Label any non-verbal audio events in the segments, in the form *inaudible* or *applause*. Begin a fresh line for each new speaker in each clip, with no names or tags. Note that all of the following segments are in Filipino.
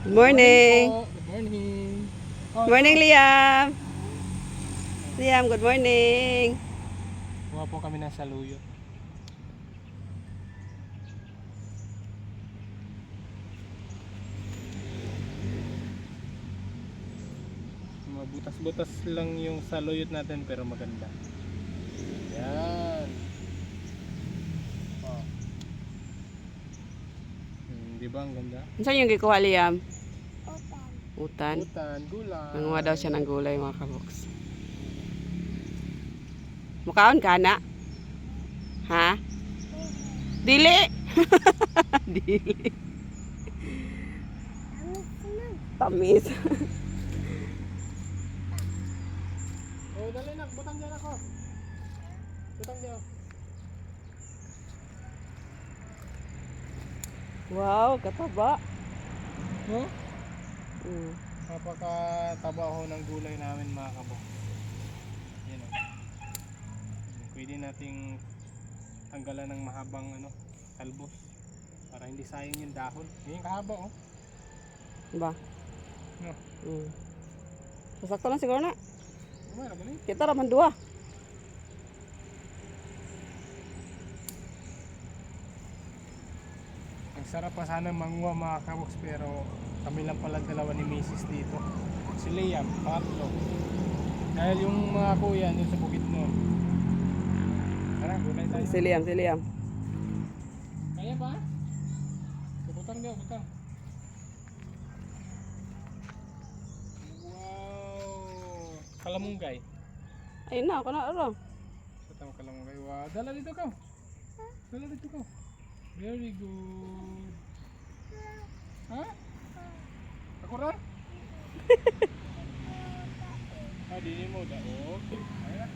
Good morning.
Good morning. Oh,
Morning, Liam. Liam, good morning.
Kuha po kami ng saluyot. Mabutas-butas lang yung saluyot natin pero maganda. Yan. Oh. Hmm, di ba ang ganda?
Saan yung gikuha, Liam? Utan.
Utan, gulay.
Nanguha daw siya ng gulay, mga kaboks. Mukaon ka na? Ha? Dili! *laughs* Dili. Tamis.
Oh, *laughs* dali na, butang dyan ako. Butang dyan.
Wow, kataba.
Huh?
Mm.
Napakataba ho ng gulay namin mga kabo. Yan o. Pwede nating tanggalan ng mahabang ano, talbos para hindi sayang yung dahon. Yan yung kahaba oh.
Ba?
No.
Mm. Sasakto lang siguro na. Kita raman dua.
Ang sarap pa sana manguha mga kaboks pero kami lang pala dalawa ni Mrs. dito. Si Liam, pangatlo. Dahil yung mga kuya yun sa bukid noon. Tara, gulay tayo.
Si Liam, si Liam.
Kaya ba? Butang daw, butang. Wow! Kalamunggay.
Ayun na, ako na, aro.
Sa tama kalamunggay. Wow! Dala dito ka. Dala dito ka. Very good. Ha? Ako ra? ah, di mo da. Okay. Ayan.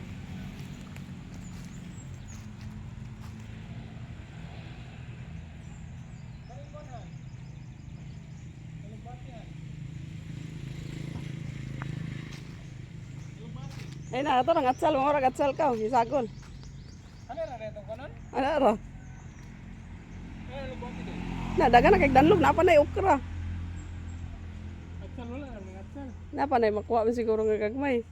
Ayun na, ito lang, atsal, mga orang atsal ka, isagol.
Ano ra na itong kanon?
Ano, aro?
Ano lugbati din?
Na, daga na kay danlog, napa na ukra.
Atsal wala, ang atsal.
Napa na makuha mo siguro nga kagmay.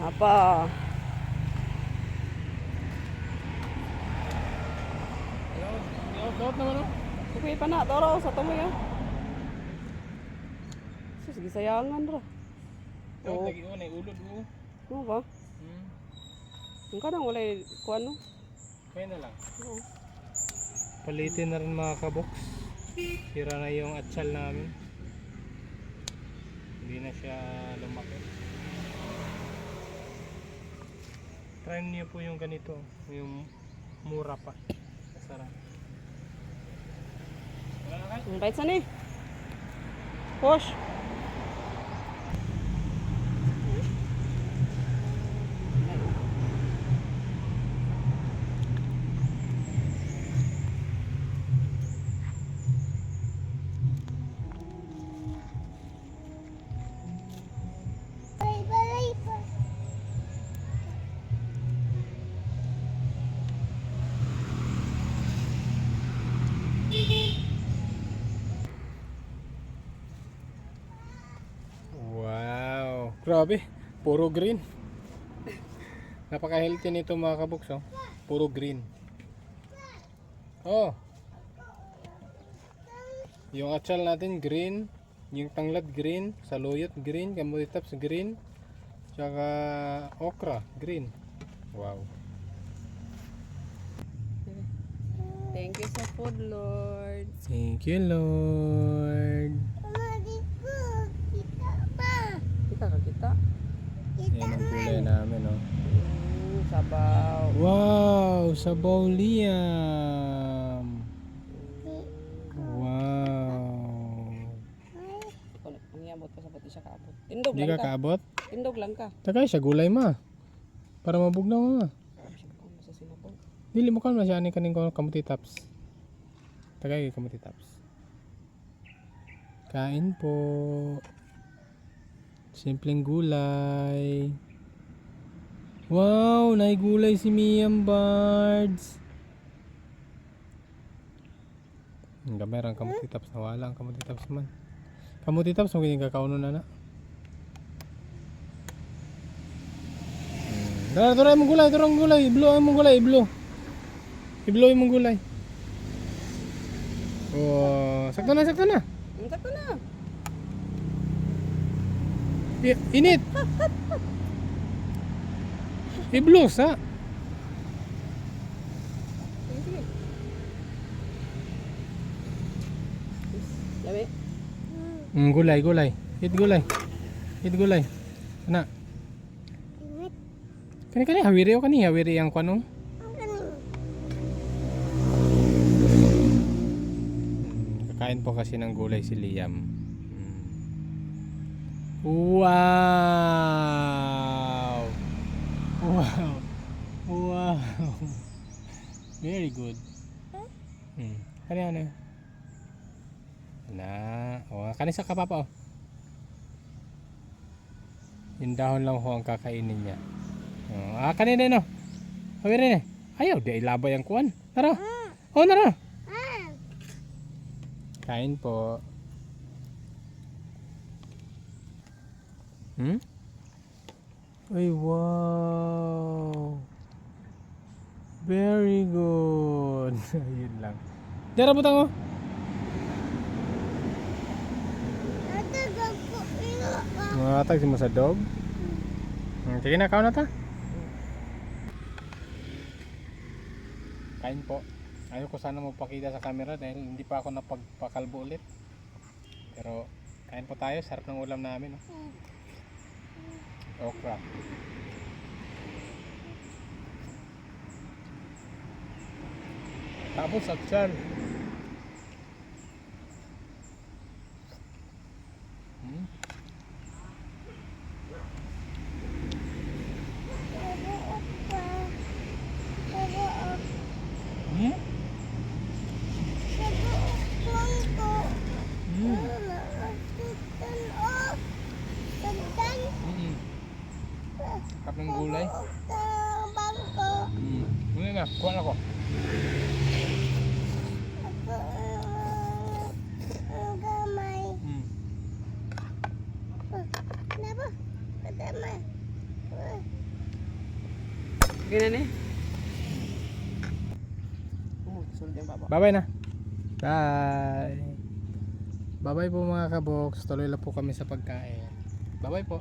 Apa?
Ayun, ayun, daot naman oh.
Kupi pa na, toro, sa tumoy ah. Sus, gisayangan ra.
Daot
Oo.
lagi oh, na ulod oh.
Ano ba? Ang kanang walay kuan no?
Kaya na lang.
Oo.
Palitin na rin mga kabox. Sira na yung atsal namin. Hindi na siya lumaki. Try niyo po yung ganito. Yung mura pa. Masarap. Wala na kayo?
Ang bait sa ni. Push.
Grabe! Puro green. Napaka-healthy nito mga kabox oh. Puro green. Oh! Yung atsal natin green, yung tanglad green, saluyot green, kamulitaps green, tsaka okra green. Wow.
Thank you sa food, Lord.
Thank you Lord.
Kita ka kita.
Yan ang kulay namin oh.
Mm, sabaw.
Wow! Sabaw Liam! Wow!
Kung ang iabot pa sa pati siya kaabot. Tindog
Hindi
lang
ka
ka.
kaabot?
Tindog lang ka.
Tagay siya gulay ma. Para mabugnaw ma.
Ano sa sinapog?
Dili mo kan na siya ani kaning ko kamuti tops. Tagay kamuti tops. Kain po. Simpleng gulay. Wow, naigulay si Miam Bards. Ang gamay ang kamuti na wala ang kamuti taps man. Kamuti taps mo ganyan kakauno na na. Hmm. Dara, dara mong gulay, dara mong gulay, iblo mong gulay, iblo. Iblo mong gulay. Oh, sakto na, sakto na.
Ko na.
Init. Iblos ha.
Labi.
Mm, gulay, gulay. Hit gulay. Hit gulay. Kana. Kani kani hawiri o kani hawiri ang kwanong. Kakain po kasi ng gulay si Liam. Wow! Wow! Wow! Very good. Hmm. Kani ano? Na, oh, kani sa kapapa oh. Yung dahon lang ho ang kakainin niya. Oh, ah, kanina no. Hawiri na. Ayaw, di ilabay ang kuwan. Tara. Oh, nara. Kain po. Hmm? Ay, wow. Very good. *laughs* Yun lang. Dara butang oh. Mga tag mo sa dog. Hmm, sige na, kao na ta. Kain po. Ayaw ko sana magpakita sa camera dahil hindi pa ako napagpakalbo ulit. Pero kain po tayo, sarap ng ulam namin. Oh. Okra. Tapos aksyan. Hmm? Hmm? Hmm. Mm. Kap ng gulay. Hmm. Muna na, kuha na ko. Hmm.
Ganyan eh. Oh.
Bye-bye na. Bye. Bye-bye po mga kabox. Tuloy lang po kami sa pagkain. Bye-bye po.